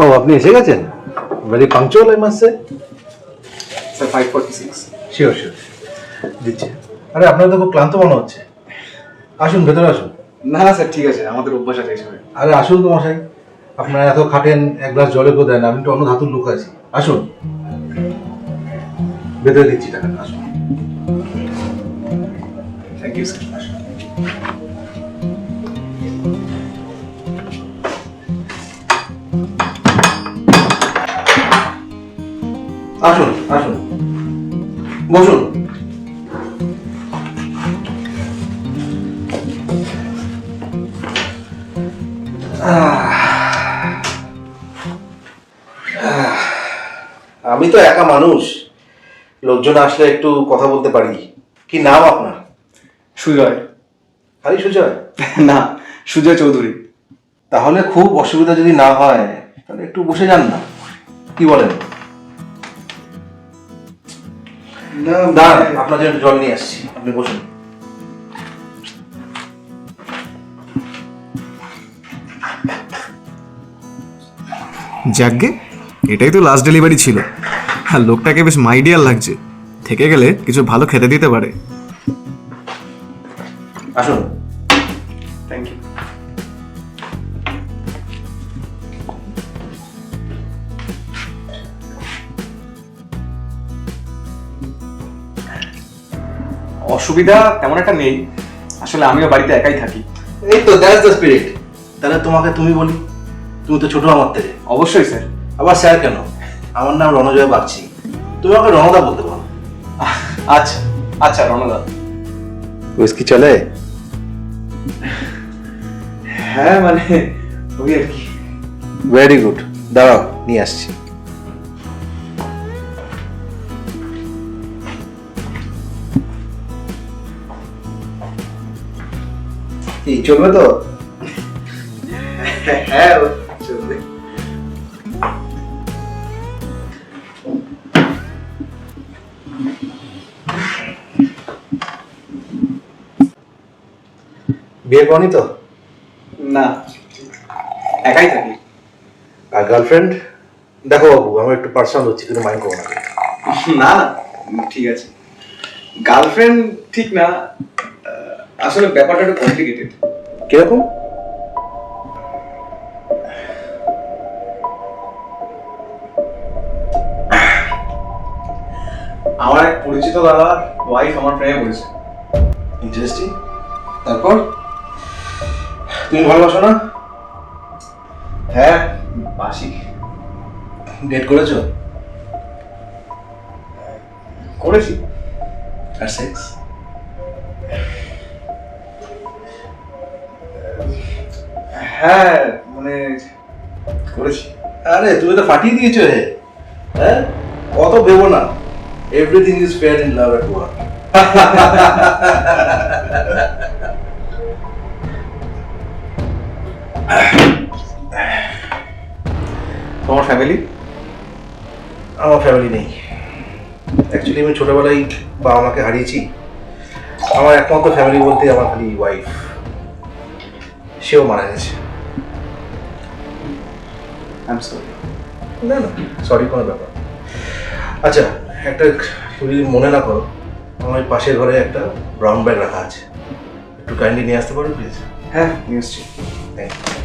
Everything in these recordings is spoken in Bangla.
ও আপনি এসে গেছেন? Very punctual I must say sir five forty six sure sure দিচ্ছি। আরে আপনার তো খুব ক্লান্ত মনে হচ্ছে। আসুন ভেতরে আসুন। না স্যার ঠিক আছে আমাদের অভ্যাস আছে এইসবে আরে আসুন তো মশাই। আপনারা এত খাটেন এক গ্লাস জলে কেউ দেন আমি তো অন্য ধাতুর লোক আছি। আসুন। ভেতরে দিচ্ছি টাকা আসুন। থ্যাংক ইউ স্যার আসুন। আসুন আসুন। বসুন। আমি তো একা মানুষ। লোকজন আসলে একটু কথা বলতে পারি। কি নাম আপনার? সুজয়। খালি সুজয়। না সুজয় চৌধুরী। তাহলে খুব অসুবিধা যদি না হয় তাহলে একটু বসে যান না। কি বলেন? দাঁড়ান আপনার জন্য জল নিয়ে আসছি। আপনি বসুন। যাকগে এটাই তো লাস্ট ডেলিভারি ছিল। হ্যাঁ লোকটাকে বেশ মাইডিয়াল লাগছে। থেকে গেলে কিছু ভালো খেতে দিতে পারে। আসুন। অসুবিধা তেমন একটা নেই। আসলে আমিও বাড়িতে একাই থাকি। এই তো দ্যাটস দ্য স্পিরিট তাহলে তোমাকে তুমি বলি তুমি তো ছোট আমার থেকে। অবশ্যই স্যার। আবার স্যার কেন? আমার নাম রণজয় বাগচি। তুমি আমাকে রণদা বলতে পারো। আচ্ছা আচ্ছা রণদা। উইস্কি চলে? হ্যাঁ মানে ওই আর কি। ভেরি গুড দাঁড়াও নিয়ে আসছি। কি চলবে তো? হ্যাঁ চলবে। বিয়ে করনি তো? না। একাই থাকি। আর গার্লফ্রেন্ড দেখো বাবু আমার একটু পার্সোনাল হচ্ছে কিন্তু মাইন্ড করো না। না ঠিক আছে। গার্লফ্রেন্ড ঠিক না আসলে ব্যাপারটা একটু কমপ্লিকেটেড কীরকম? আমার এক পরিচিত দাদার ওয়াইফ আমার প্রেমে পড়েছে। ইন্টারেস্টিং তারপর? তুমি ভালোবাসো না? হ্যাঁ বাসি। ডেট করেছ? করেছি। আর সেক্স হ্যাঁ মানে করেছি। আরে তুমি তো ফাটিয়ে দিয়েছ হে। হ্যাঁ? অত ভেবো না। Everything is fair in love at work তোমার ফ্যামিলি আমার ফ্যামিলি নেই। অ্যাকচুয়ালি আমি ছোটবেলায় বাবা মাকে হারিয়েছি। আমার একমাত্র ফ্যামিলি বলতে আমার খালি ওয়াইফ সেও মারা গেছে। আই এম সরি না না। সরি কোনো ব্যাপার। আচ্ছা একটা তুমি মনে না করো আমার পাশের ঘরে একটা ব্রাউন ব্যাগ রাখা আছে। একটু কাইন্ডলি নিয়ে আসতে পারো প্লিজ হ্যাঁ নিয়ে আসছি। থ্যাংক আরে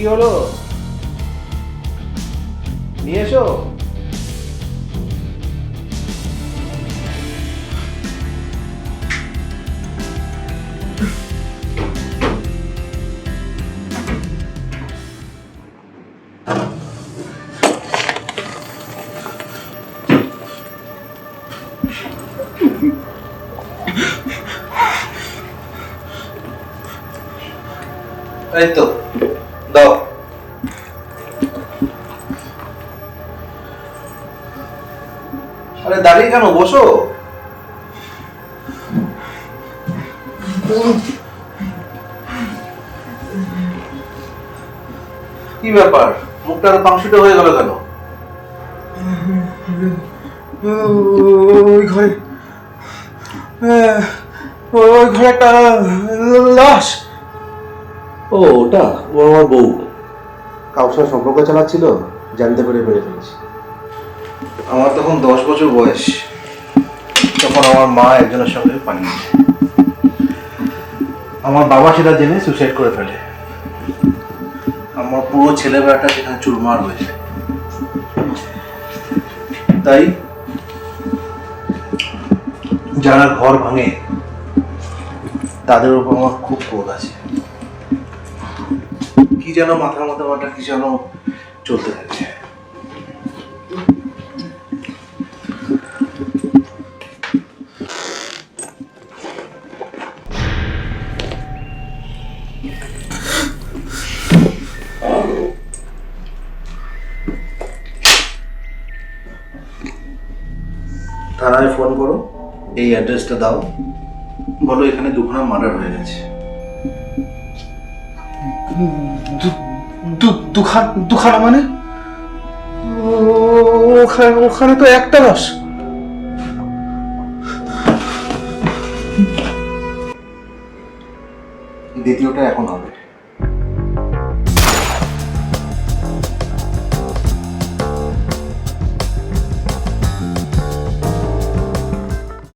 কি হলো নিয়ে এসো এই তো দাও। আরে দাঁড়িয়ে কেন? বসো। কি ব্যাপার? মুখটা আরও পাংশুটা হয়ে গেল কেন? ওই ঘরে ওই ঘরে একটা লাশ। ও ওটা? ও আমার বউ। কারোর সঙ্গে সম্পর্ক চালাচ্ছিল? জানতে পেরে মেরে ফেলেছি। আমার তখন দশ বছর বয়স। তখন আমার মা একজনের সঙ্গে যায়। আমার বাবা সেটা জেনে সুসাইড করে ফেলে। আমার পুরো ছেলেবেলাটা সেখানে চুরমার হয়ে যায়। তাই যারা ঘর ভাঙে তাদের উপর আমার খুব ক্রোধ আছে। কি যেন মাথার মধ্যে মাথা কি যেন চলতে থাকে থানায় ফোন করো, এই অ্যাড্রেসটা দাও। বলো এখানে দুখানা মার্ডার হয়ে গেছে। দুখান মানে? ওখানে ওখানে তো একটা বাস দ্বিতীয়টা এখন হবে।